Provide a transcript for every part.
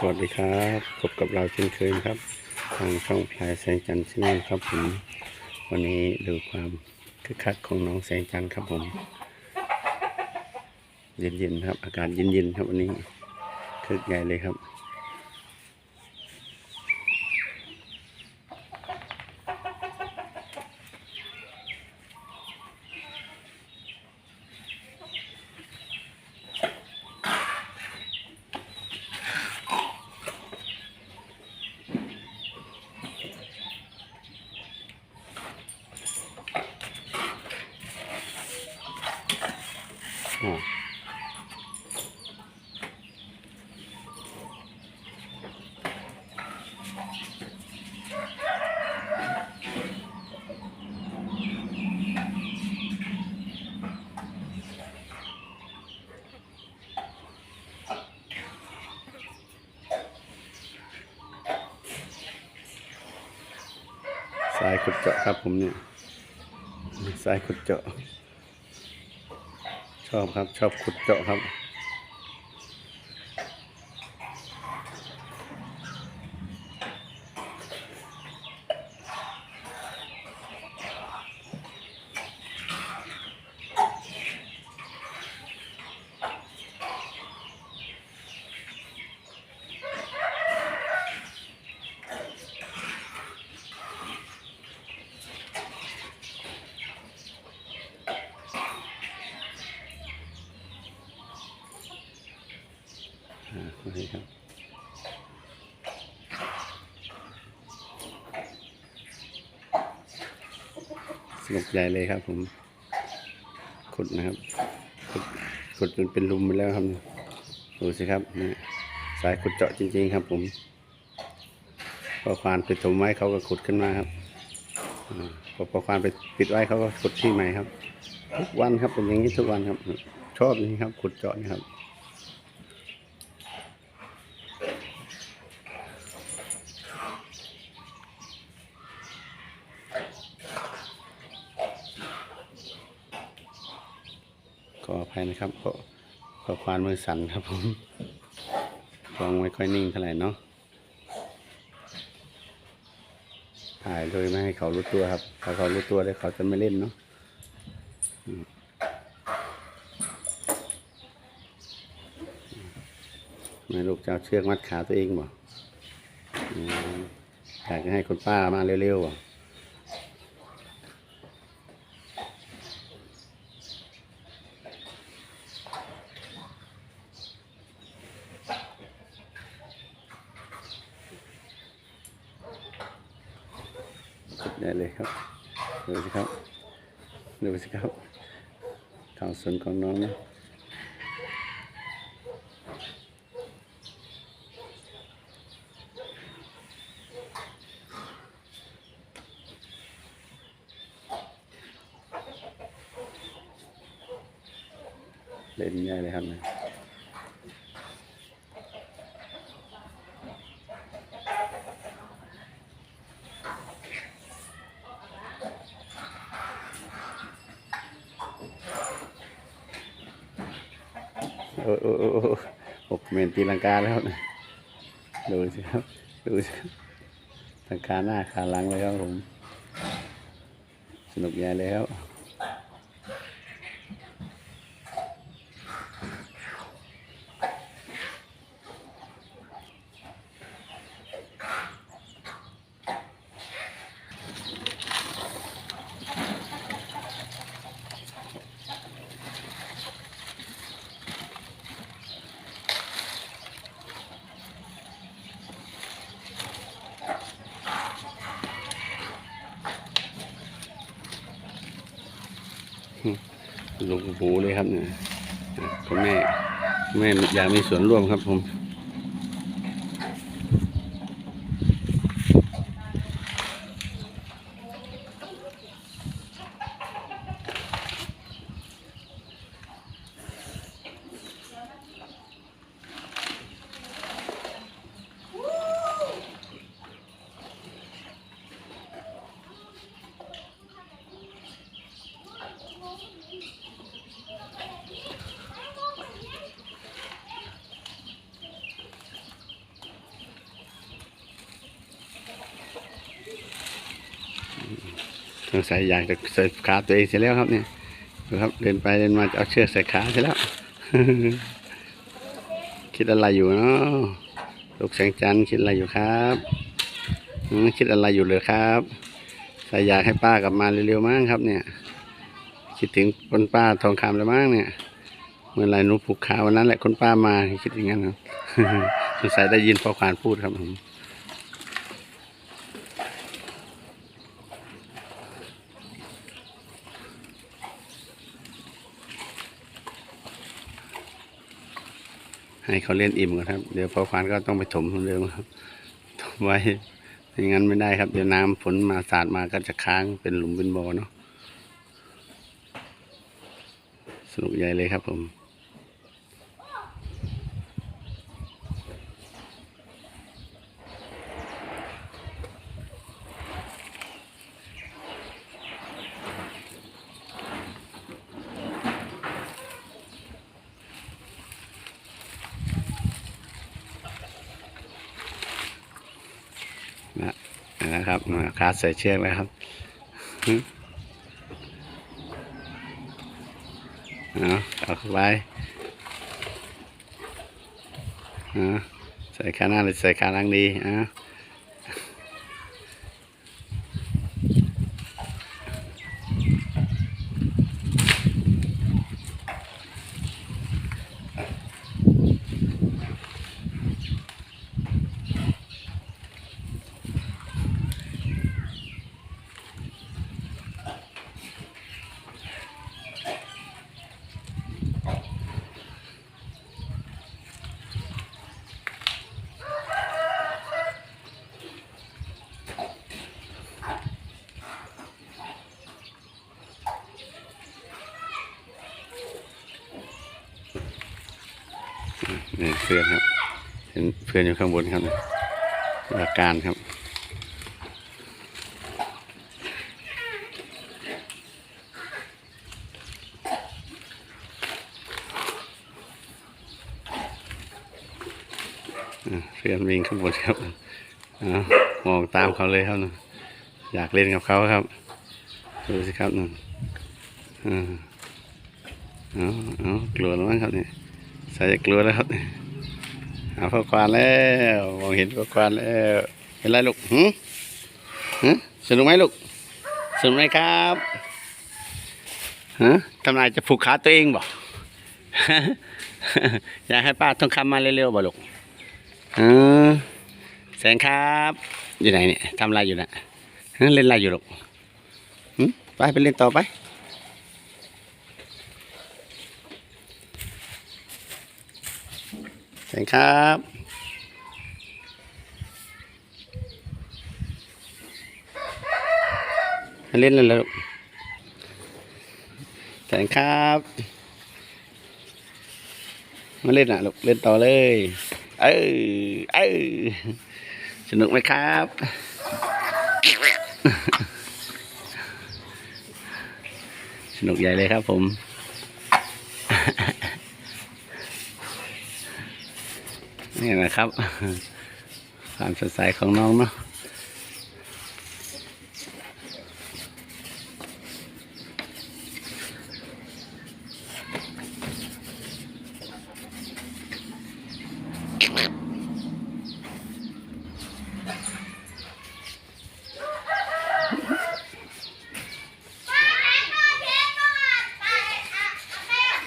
สวัสดีครับพบกับเราเช่นเคยนะครับ ทางช่องพลายแสงจันทร์ชแนลครับผม วันนี้ดูความคึกคักของน้องแสงจันทร์ครับผม เย็นๆครับ อากาศเย็นๆครับวันนี้คึกใหญ่เลยครับ ขุดเจาะครับผมเนี่ยสายขุดเจาะ ชอบครับ ชอบขุดเจาะครับ สนุกใหญ่เลยครับ ผมขุดนะครับขุดขุดจนเป็นหลุมไปแล้วครับดูสิครับนี่สายขุดเจาะจริง ๆ ครับ ผมพอควานไปถมไว้เขาก็ขุดขึ้นมาครับพอพอควานไปปิดไว้เขาก็ขุดที่ใหม่ครับ ทุกวันครับเป็นอย่างนี้ทุกวันครับ ชอบนี่ครับ ขุดเจาะนี่ครับ ขออภัย นะครับเพราะเพราะควานมือสั่นครับผมฟองไม่ค่อยนิ่งเท่าไหร่เนาะถ่ายโดยไม่ให้เขารู้ตัวครับ ถ้าเขารู้ตัวแล้วเขาจะไม่เล่นเนาะอืมไม่ลูกจะเอาเชือกมัดขาตัวเองบ่อืมอยากจะให้คุณป้ามาเร็วๆบ่ ได้เลยครับ ดูสิครับ ดูสิครับข่าวสนของน้องนะเล่นง่ายเลยครับนะโอ้โอ้โอ้โอ้หกเมน ตีลังกาแล้วนะดูสิครับ ดูสิลังกาหน้าขาหลังเลยครับผม สนุกใหญ่เลย ลงหูเลยครับเนี่ยคุณแม่แม่อยากมีส่วนร่วมครับผม งสัยอยากจะใส่ขาตัวเองเสร็จแล้วครับเนี่ยครับเดินไปเดินมาจะเอาเชือกใส่ขาเสร็จแล้ว คิดอะไรอยู่เนาะลูกแสงจันทร์คิดอะไรอยู่ครับคิดอะไรอยู่เลยครับใส่อยากให้ป้ากลับมาเร็วๆมั้งครับ เนี่ย คิดถึงคนป้าทองคำแล้วมั้งเนี่ยเมื่อไหรหนูผูกขาวันนั้นแหละคนป้ามาคิดอย่างนั้นครับสงสัยได้ยินพ่อควานพูดครับผม ให้เขาเล่นอิ่มก่อนครับ เดี๋ยวพอควานก็ต้องไปถมเหมือนเดิมครับถมไว้ไม่งั้นไม่ได้ครับ เดี๋ยวน้ำฝนมาสาดมาก็จะค้างเป็นหลุมเป็นบ่อเนาะสนุกใหญ่เลยครับผม นะนะ ครับมาคาดใส่เชือกแล้วครับเอาเอาเข้าไปใส่ขาหน้าหรือใส่ขาหลังดีอะนี่เพื่อนครับ เห็นเพื่อนอยู่ข้างบนครับอาการครับเพื่อนวิ่งข้างบนครับอมองตามเขาเลยครับนะอยากเล่นกับเขาครับ ดูสิครับนั่นอ่าเอาเอกลัวแล้วมั้งครับเนี่ยใส่จะกลัวแล้วครับเนี่ย หาพ่อควานแล้วมองเห็นพ่อควานแล้วเห็นไรลูกหืมหืมสนุกไหมลูกสนุกไหมครับฮะทำนายจะผูกขาตัวเองบ่อยากให้ป้าต้องคำมาเร็วๆบ่ลูกอแสงครับ อยู่ไหนเนี่ยทำอะไรอยู่นะฮะเล่นอะไรอยู่ลูกไปไปเล่นต่อไป แสงครับมาเล่นเลยลูกแสงครับ มาเล่นอะลูกเล่นต่อเลย เออเออสนุกไหมครับสนุกใหญ่เลยครับผม นี่นะครับความสดใสของน้องเนาะ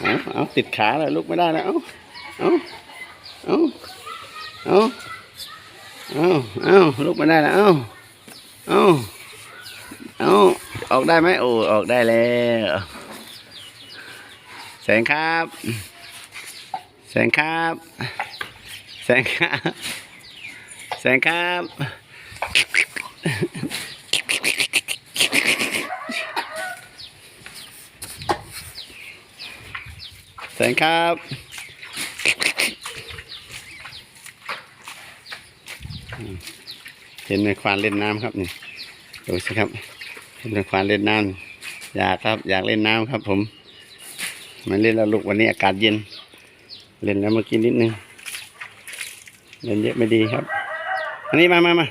เอาเอาติดขาแล้วลุกไม่ได้แล้ว เอาเอาเอาเอาเอาเอา ลุกม่ได้แล้ว เอ้า เอ้า เอ้า ออกได้ไหมโอ้ ออกได้แล้ว แสงครับ แสงครับ แสงครับ แสงครับแสงครับ เห็นในควานเล่นน้ำครับนี่ดูสิครับเห็นในควานเล่นน้ำอยากครับ อยากเล่นน้ำครับ ผม มันเล่นแล้วลูกวันนี้อากาศเย็น เล่นแล้วเมื่อกี้นิดนึงเล่นเยอะไม่ดีครับ อันนี้มามามา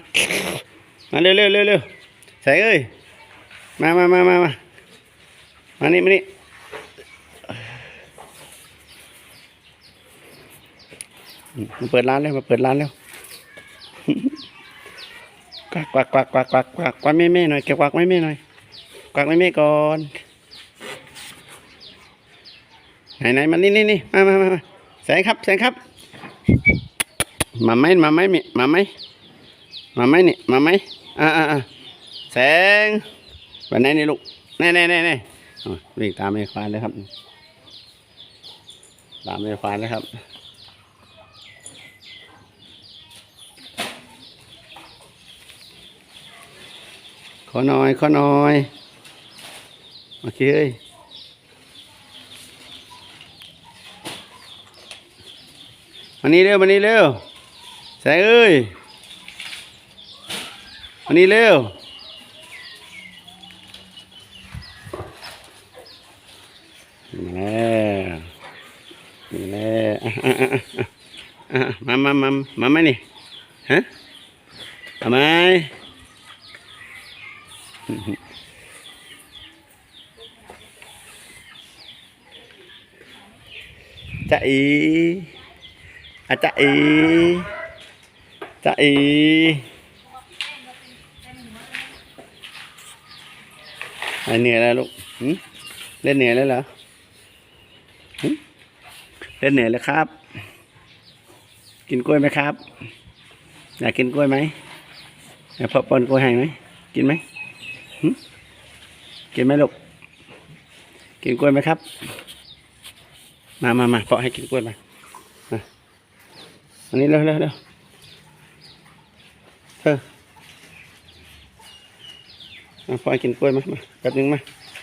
มาเร็วเร็วเร็วเร็วแสงเอ้ยมามามามามามานี่มานี่มาเปิดร้านเลยมาเปิดร้านแล้ว กวักกวักกวักกวักกวักกวักกวักแม่แม่หน่อยแกกวักแม่แม่หน่อยกวักแม่แม่ก่อนไหนไหนมานี่นี่นี่มามามาแสงครับแสงครับ มาไหมมาไหมมิมาไหมมาไหมนี่มาไหมอ่าอ่าแสงวันไหนนี่ลูกแน่แน่แน่แน่อะวิ่งตามไอ้ควานเลยครับ ตามไอ้ควานเลยครับ ขอน่อย ขอน่อย โอเคเอ้ยมานี่เร็วมานี่เร็วแสงเอ้ยมานี่เร็วนี่แหละนี่แหละอะอะอะอะอะมามามามาไหมนี่ฮะเอาไม จะอีอาจะอีจะอีอะไรเหนื่อยแล้วลูกเล่นเหนื่อยแล้วเหรอเล่นเหนื่อยแล้วครับ กินกล้วยไหมครับ อยากกินกล้วยไหมอยากพ่อปอนกล้วยให้ไหมกินไหม กินไหมลูก กินกล้วยไหมครับ มามามาเพาะให้กินกล้วยมาอันนี้เร็วเร็วเร็วเออมาพาะให้กินกล้วยมามาแป๊บนึงมา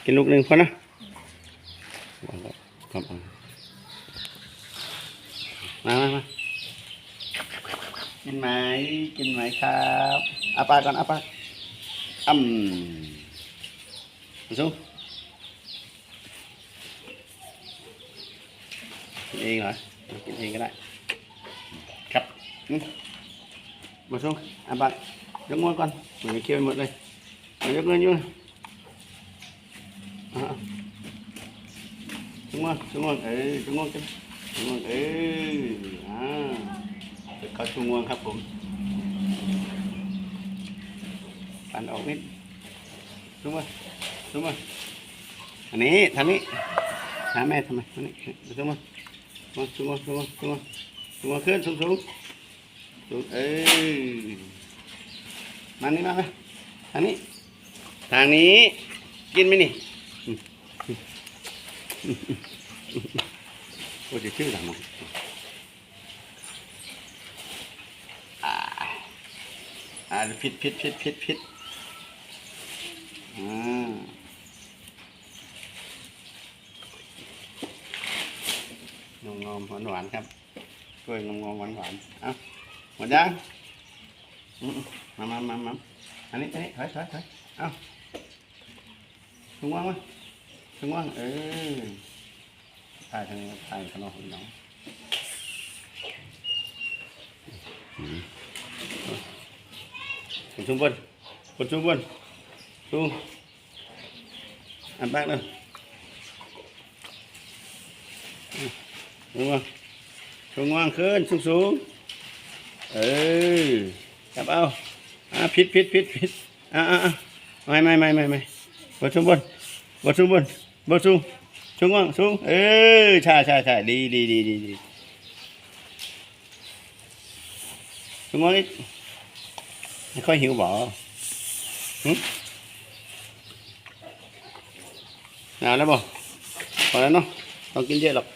กินลูกหนึ่งพอนะมามามากินไหม กินไหมครับอาปากก่อนอาปากอืม สู้ กินเองเหรอกินเองก็ได้ ครับอืมมาส่งอ่ะบัตรยกมือก่อนเหมือนเคี้ยวหมดเลยมายกเงินอยู่อ่ะยกมือยกมือเออยกมือกันยกมือเอออ่าเดี๋ยวเขาชูงวงครับผมปันออก นิดยกมือยกมืออันนี้ทางนี้หาแม่ทำไมทางนี้ยกมือมาสูงมาสูงมาสูงมาสูงมาขึ้นสูงสูงสูงเอ้ยมานี่มาไหมทางนี้ ทางนี้ กินไหมนี่โอ้จะชื่ออะไรมั้งอ่าอ่าผิดผิดผิดผิดผิ ดอ่างงงหวานหวานๆครับกล้วยงงงหวานหวานๆเอาหมดยังอืมๆมามามามาอันนี้อันนี้ถอยถอยถอยเอาถุงว่างมั้ยถุงว่างเออถ่ายทางนี้ถ่ายข้างนอกของน้องอืมคนชุมบนคนชุมบนชุมอันแบกเลย งวงชูงวงขึ้นสูงสูงเออจับเอาอ่าพิดพิดพิดพิดอ่าอ่าไม่ไม่ไม่ไม่ไม่บดสูงบนบดสูงบนบดสูงชูงวงสูงเออใช่ใช่ใช่ดีดีดีดีดีชูงวงนี่ไม่ค่อยหิวบ่หนาวแล้วบ่พอแล้วเนาะต้องกินเยอะหรอก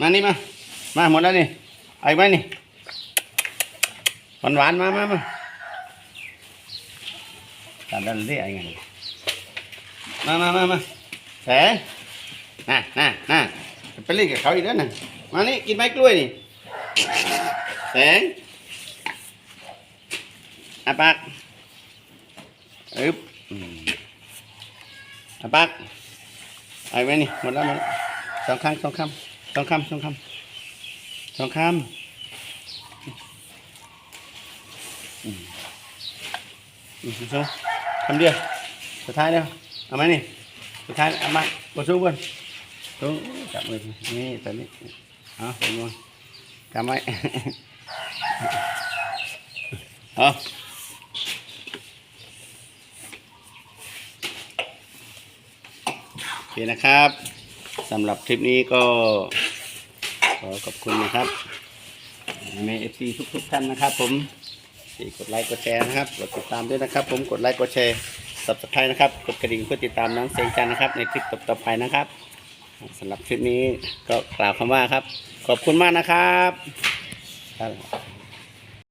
มาหนีมา มาหมดแล้วนี่เอาอีกไหมนี่หวานหวานมามามาตามดันเรียกไงมามามามาแสงน่ะน่ะน่ะไปเล่นกับเขาอีกแล้วน่ะมานี่กินไม้กล้วยนี่แสงอาปากอึ๊บอาปากเอาอีกไหมนี่หมดแล้วหมดแล้วสองครั้งสองคำ สองคำสองคำสองคำอืมอืมสองคำเดียวสุดท้ายเร็วเอาไหมนี่สุดท้ายเอามาบนสู้บนสู้จับมือนี่ตอนนี้เอาไปมวนจำไว้เอาโอเคนะครับ สำหรับคลิปนี้ก็ขอขอบคุณนะครับแม่เอฟซีทุกๆท่านนะครับ ผมที่กดไลค์กดแชร์นะครับกดติดตามด้วยนะครับ ผมกดไลค์กดแชร์ subscribe นะครับ กดกระดิ่งเพื่อติดตามน้องเซงจันนะครับ ในคลิปต่อๆไปนะครับสำหรับคลิปนี้ก็กล่าวคำว่าครับ ขอบคุณมากนะครับ